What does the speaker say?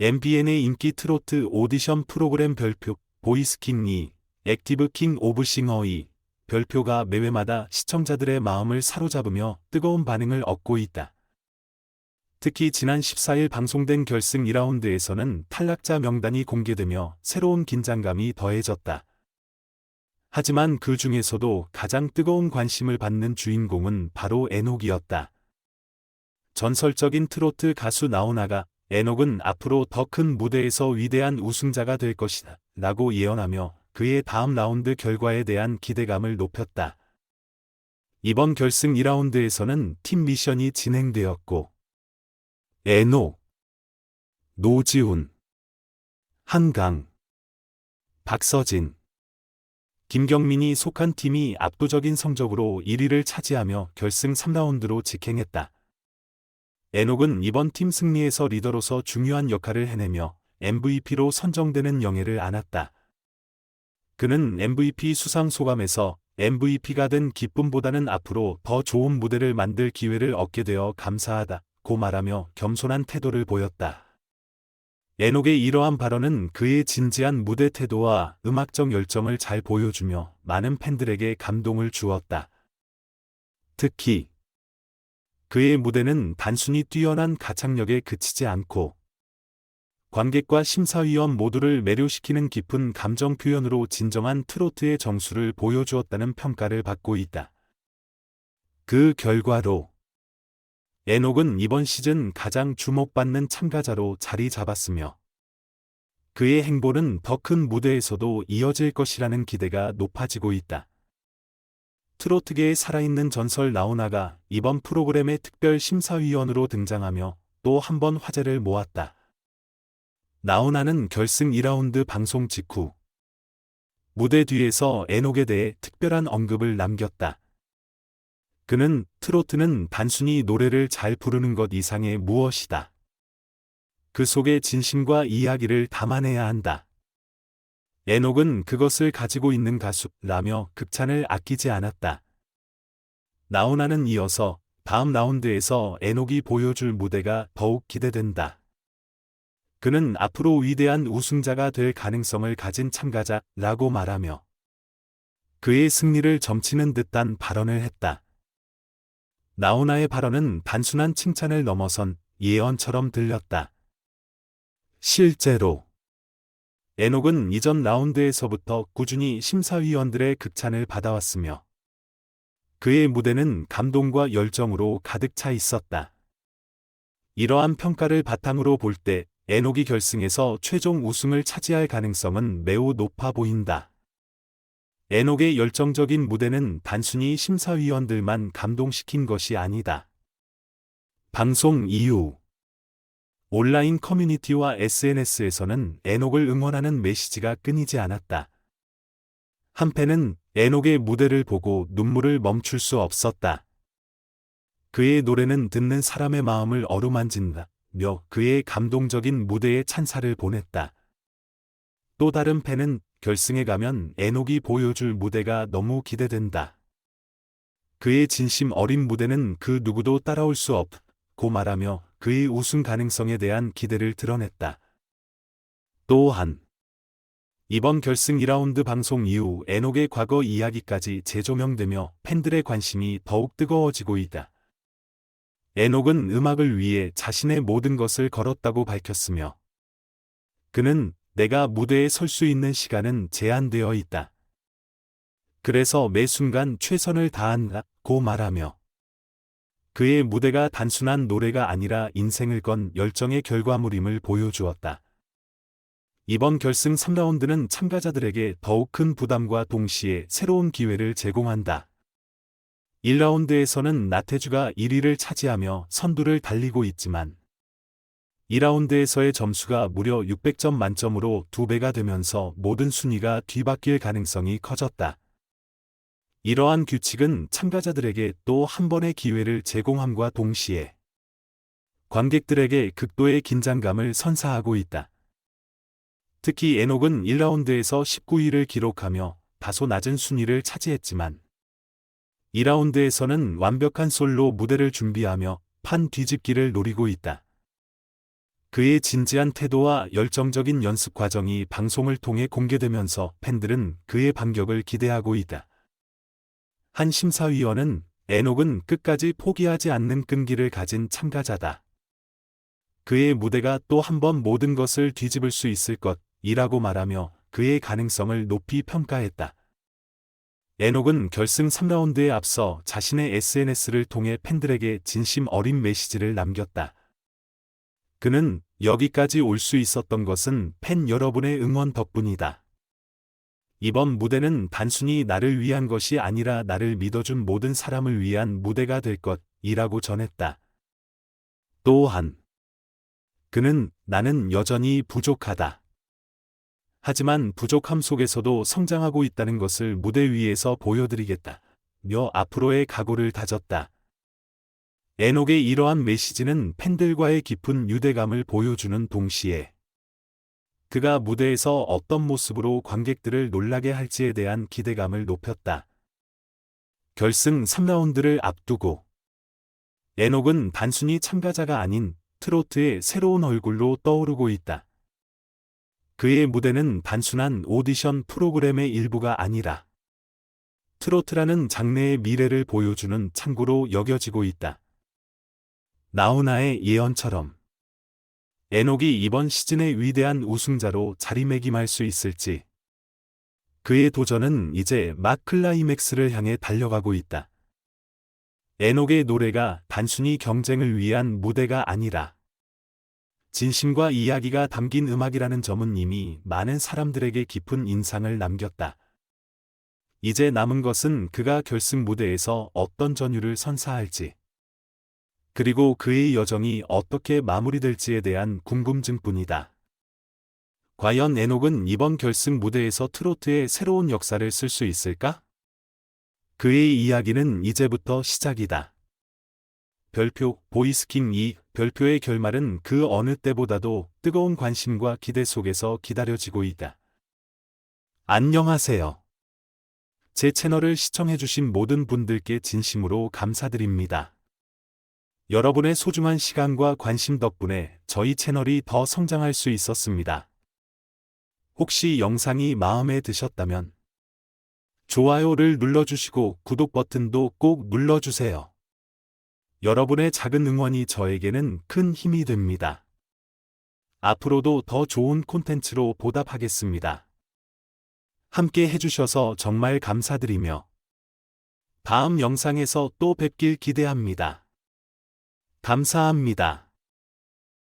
MBN의 인기 트로트 오디션 프로그램 별표 보이스킹이 액티브 킹 오브 싱어이 별표가 매회마다 시청자들의 마음을 사로잡으며 뜨거운 반응을 얻고 있다. 특히 지난 14일 방송된 결승 2라운드에서는 탈락자 명단이 공개되며 새로운 긴장감이 더해졌다. 하지만 그 중에서도 가장 뜨거운 관심을 받는 주인공은 바로 에녹이었다. 전설적인 트로트 가수 나오나가 에녹은 앞으로 더 큰 무대에서 위대한 우승자가 될 것이다 라고 예언하며 그의 다음 라운드 결과에 대한 기대감을 높였다. 이번 결승 2라운드에서는 팀 미션이 진행되었고 에녹, 노지훈, 한강, 박서진, 김경민이 속한 팀이 압도적인 성적으로 1위를 차지하며 결승 3라운드로 직행했다. 에녹은 이번 팀 승리에서 리더로서 중요한 역할을 해내며 MVP로 선정되는 영예를 안았다. 그는 MVP 수상 소감에서 MVP가 된 기쁨보다는 앞으로 더 좋은 무대를 만들 기회를 얻게 되어 감사하다 고 말하며 겸손한 태도를 보였다. 에녹의 이러한 발언은 그의 진지한 무대 태도와 음악적 열정을 잘 보여주며 많은 팬들에게 감동을 주었다. 특히 그의 무대는 단순히 뛰어난 가창력에 그치지 않고 관객과 심사위원 모두를 매료시키는 깊은 감정 표현으로 진정한 트로트의 정수를 보여주었다는 평가를 받고 있다. 그 결과로 에녹은 이번 시즌 가장 주목받는 참가자로 자리 잡았으며 그의 행보는 더 큰 무대에서도 이어질 것이라는 기대가 높아지고 있다. 트로트계의 살아있는 전설 나오나가 이번 프로그램의 특별 심사위원으로 등장하며 또 한 번 화제를 모았다. 나오나는 결승 2라운드 방송 직후 무대 뒤에서 에녹에 대해 특별한 언급을 남겼다. 그는 트로트는 단순히 노래를 잘 부르는 것 이상의 무엇이다. 그 속에 진심과 이야기를 담아내야 한다. 에녹은 그것을 가지고 있는 가수라며 극찬을 아끼지 않았다. 나오나는 이어서 다음 라운드에서 에녹이 보여줄 무대가 더욱 기대된다. 그는 앞으로 위대한 우승자가 될 가능성을 가진 참가자라고 말하며 그의 승리를 점치는 듯한 발언을 했다. 나오나의 발언은 단순한 칭찬을 넘어선 예언처럼 들렸다. 실제로 에녹은 이전 라운드에서부터 꾸준히 심사위원들의 극찬을 받아왔으며 그의 무대는 감동과 열정으로 가득 차 있었다. 이러한 평가를 바탕으로 볼 때 에녹이 결승에서 최종 우승을 차지할 가능성은 매우 높아 보인다. 에녹의 열정적인 무대는 단순히 심사위원들만 감동시킨 것이 아니다. 방송 이후 온라인 커뮤니티와 SNS에서는 에녹을 응원하는 메시지가 끊이지 않았다. 한팬은 에녹의 무대를 보고 눈물을 멈출 수 없었다. 그의 노래는 듣는 사람의 마음을 어루만진다. 며 그의 감동적인 무대에 찬사를 보냈다. 또 다른 팬은 결승에 가면 에녹이 보여줄 무대가 너무 기대된다. 그의 진심 어린 무대는 그 누구도 따라올 수 없고 말하며 그의 우승 가능성에 대한 기대를 드러냈다. 또한 이번 결승 2라운드 방송 이후 에녹의 과거 이야기까지 재조명되며 팬들의 관심이 더욱 뜨거워지고 있다. 에녹은 음악을 위해 자신의 모든 것을 걸었다고 밝혔으며 그는 내가 무대에 설 수 있는 시간은 제한되어 있다. 그래서 매 순간 최선을 다한다고 말하며 그의 무대가 단순한 노래가 아니라 인생을 건 열정의 결과물임을 보여주었다. 이번 결승 3라운드는 참가자들에게 더욱 큰 부담과 동시에 새로운 기회를 제공한다. 1라운드에서는 나태주가 1위를 차지하며 선두를 달리고 있지만 2라운드에서의 점수가 무려 600점 만점으로 2배가 되면서 모든 순위가 뒤바뀔 가능성이 커졌다. 이러한 규칙은 참가자들에게 또 한 번의 기회를 제공함과 동시에 관객들에게 극도의 긴장감을 선사하고 있다. 특히 에녹은 1라운드에서 19위를 기록하며 다소 낮은 순위를 차지했지만 2라운드에서는 완벽한 솔로 무대를 준비하며 판 뒤집기를 노리고 있다. 그의 진지한 태도와 열정적인 연습 과정이 방송을 통해 공개되면서 팬들은 그의 반격을 기대하고 있다. 한 심사위원은 에녹은 끝까지 포기하지 않는 끈기를 가진 참가자다. 그의 무대가 또 한 번 모든 것을 뒤집을 수 있을 것이라고 말하며 그의 가능성을 높이 평가했다. 에녹은 결승 3라운드에 앞서 자신의 SNS를 통해 팬들에게 진심 어린 메시지를 남겼다. 그는 여기까지 올 수 있었던 것은 팬 여러분의 응원 덕분이다. 이번 무대는 단순히 나를 위한 것이 아니라 나를 믿어준 모든 사람을 위한 무대가 될 것이라고 전했다. 또한 그는 나는 여전히 부족하다. 하지만 부족함 속에서도 성장하고 있다는 것을 무대 위에서 보여드리겠다. 며 앞으로의 각오를 다졌다. 에녹의 이러한 메시지는 팬들과의 깊은 유대감을 보여주는 동시에 그가 무대에서 어떤 모습으로 관객들을 놀라게 할지에 대한 기대감을 높였다. 결승 3라운드를 앞두고 에녹은 단순히 참가자가 아닌 트로트의 새로운 얼굴로 떠오르고 있다. 그의 무대는 단순한 오디션 프로그램의 일부가 아니라 트로트라는 장르의 미래를 보여주는 창구로 여겨지고 있다. 나훈아의 예언처럼 에녹이 이번 시즌의 위대한 우승자로 자리매김할 수 있을지 그의 도전은 이제 막 클라이맥스를 향해 달려가고 있다. 에녹의 노래가 단순히 경쟁을 위한 무대가 아니라 진심과 이야기가 담긴 음악이라는 점은 이미 많은 사람들에게 깊은 인상을 남겼다. 이제 남은 것은 그가 결승 무대에서 어떤 전율을 선사할지, 그리고 그의 여정이 어떻게 마무리될지에 대한 궁금증뿐이다. 과연 에녹은 이번 결승 무대에서 트로트의 새로운 역사를 쓸 수 있을까? 그의 이야기는 이제부터 시작이다. 별표 보이스킹 2 별표의 결말은 그 어느 때보다도 뜨거운 관심과 기대 속에서 기다려지고 있다. 안녕하세요. 제 채널을 시청해주신 모든 분들께 진심으로 감사드립니다. 여러분의 소중한 시간과 관심 덕분에 저희 채널이 더 성장할 수 있었습니다. 혹시 영상이 마음에 드셨다면 좋아요를 눌러주시고 구독 버튼도 꼭 눌러주세요. 여러분의 작은 응원이 저에게는 큰 힘이 됩니다. 앞으로도 더 좋은 콘텐츠로 보답하겠습니다. 함께 해주셔서 정말 감사드리며 다음 영상에서 또 뵙길 기대합니다. 감사합니다.